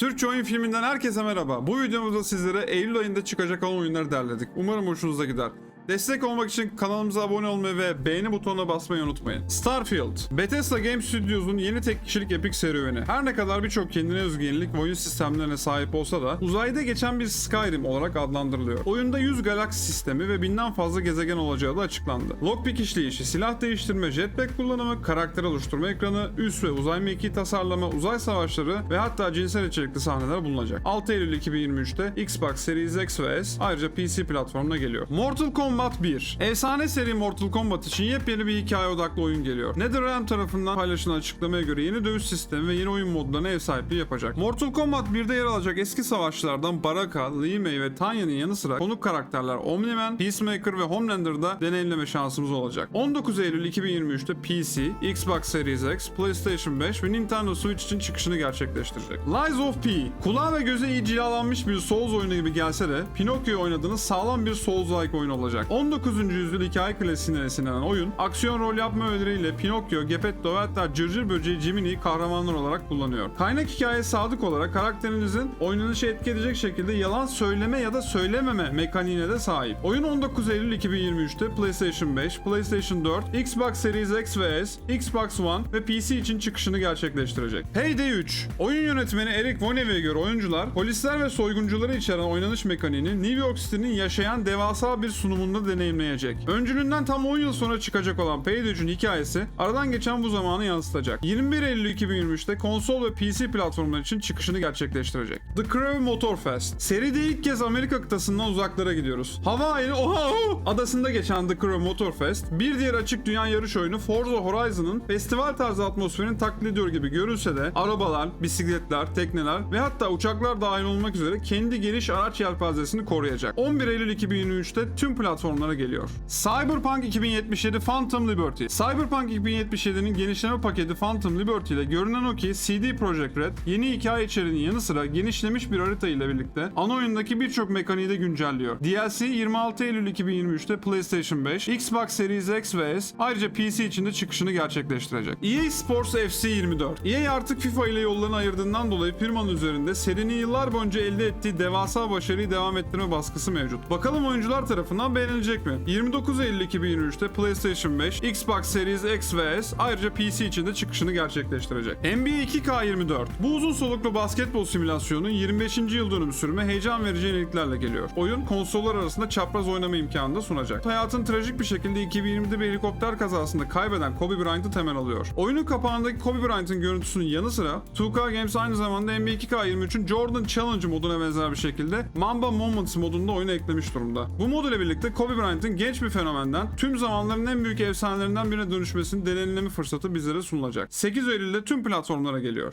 Türkçe oyun filminden herkese merhaba. Bu videomuzda sizlere Eylül ayında çıkacak olan oyunları derledik. Umarım hoşunuza gider. Destek olmak için kanalımıza abone olmayı ve beğeni butonuna basmayı unutmayın. Starfield, Bethesda Game Studios'un yeni tek kişilik epik serüveni. Her ne kadar birçok kendine özgü yenilik oyun sistemlerine sahip olsa da uzayda geçen bir Skyrim olarak adlandırılıyor. Oyunda 100 galaksi sistemi ve binden fazla gezegen olacağı da açıklandı. Lockpick işleyişi, silah değiştirme, jetpack kullanımı, karakter oluşturma ekranı, üs ve uzay mekiği tasarlama, uzay savaşları ve hatta cinsel içerikli sahneler bulunacak. 6 Eylül 2023'te Xbox Series X ve S ayrıca PC platformuna geliyor. Mortal Kombat 1. Efsane seri Mortal Kombat için yepyeni bir hikaye odaklı oyun geliyor. NetherRealm tarafından paylaşılan açıklamaya göre yeni dövüş sistemi ve yeni oyun modlarına ev sahipliği yapacak. Mortal Kombat 1'de yer alacak eski savaşçılardan Baraka, Li Mei ve Tanya'nın yanı sıra konuk karakterler Omni-Man, Peacemaker ve Homelander'da deneyimleme şansımız olacak. 19 Eylül 2023'te PC, Xbox Series X, PlayStation 5 ve Nintendo Switch için çıkışını gerçekleştirecek. Lies of P, kulağa ve göze iyi cilalanmış bir Souls oyunu gibi gelse de Pinokyo oynadığınız sağlam bir Souls-like oyun olacak. 19. yüzyıl hikaye klasiğinden esinlenen oyun, aksiyon rol yapma öğeleriyle Pinokyo, Geppetto ve hatta Cırcır Böceği Jiminy'yi kahramanlar olarak kullanıyor. Kaynak hikayeye sadık olarak karakterinizin oynanışı etki edecek şekilde yalan söyleme ya da söylememe mekaniğine de sahip. Oyun 19 Eylül 2023'te PlayStation 5, PlayStation 4, Xbox Series X ve S, Xbox One ve PC için çıkışını gerçekleştirecek. Payday 3. Oyun yönetmeni Eric Vonneve'ye göre oyuncular, polisler ve soyguncuları içeren oynanış mekaniğini New York City'nin yaşayan devasa bir sunumunda deneyimleyecek. Öncülüğünden tam 10 yıl sonra çıkacak olan Payday 3'ün hikayesi aradan geçen bu zamanı yansıtacak. 21 Eylül 2023'te konsol ve PC platformları için çıkışını gerçekleştirecek. The Crew Motor Fest. Seride ilk kez Amerika kıtasından uzaklara gidiyoruz. Hawaii oha, oh! adasında geçen The Crew Motor Fest, bir diğer açık dünya yarış oyunu Forza Horizon'ın festival tarzı atmosferini taklit ediyor gibi görünse de arabalar, bisikletler, tekneler ve hatta uçaklar dahil olmak üzere kendi geniş araç yelpazesini koruyacak. 11 Eylül 2023'te tüm platformlara geliyor. Cyberpunk 2077 Phantom Liberty. Cyberpunk 2077'nin genişleme paketi Phantom Liberty ile görünen o ki CD Projekt Red yeni hikaye içeriğinin yanı sıra genişlemiş bir harita ile birlikte ana oyundaki birçok mekaniği de güncelliyor. DLC 26 Eylül 2023'te PlayStation 5, Xbox Series X ve S ayrıca PC için de çıkışını gerçekleştirecek. EA Sports FC 24. EA artık FIFA ile yollarını ayırdığından dolayı firmanın üzerinde serinin yıllar boyunca elde ettiği devasa başarıyı devam ettirme baskısı mevcut. Bakalım oyuncular tarafından beğenilecek mi? 29 Eylül 2023'te PlayStation 5, Xbox Series X ve S ayrıca PC için de çıkışını gerçekleştirecek. NBA 2K24. Bu uzun soluklu basketbol simülasyonu 25. yıl dönümü sürme heyecan verici yeniliklerle geliyor. Oyun konsollar arasında çapraz oynama imkanı da sunacak. Hayatın trajik bir şekilde 2020'de bir helikopter kazasında kaybeden Kobe Bryant'ı temel alıyor. Oyunun kapağındaki Kobe Bryant'ın görüntüsünün yanı sıra 2K Games aynı zamanda NBA 2K23'ün Jordan Challenge moduna benzer bir şekilde Mamba Moments modunda oyuna eklemiş durumda. Bu mod ile birlikte Kobe Bryant'ın genç bir fenomenden tüm zamanların en büyük efsanelerinden birine dönüşmesinin deneyimleme fırsatı bizlere sunulacak. 8 Eylül'de tüm platformlara geliyor.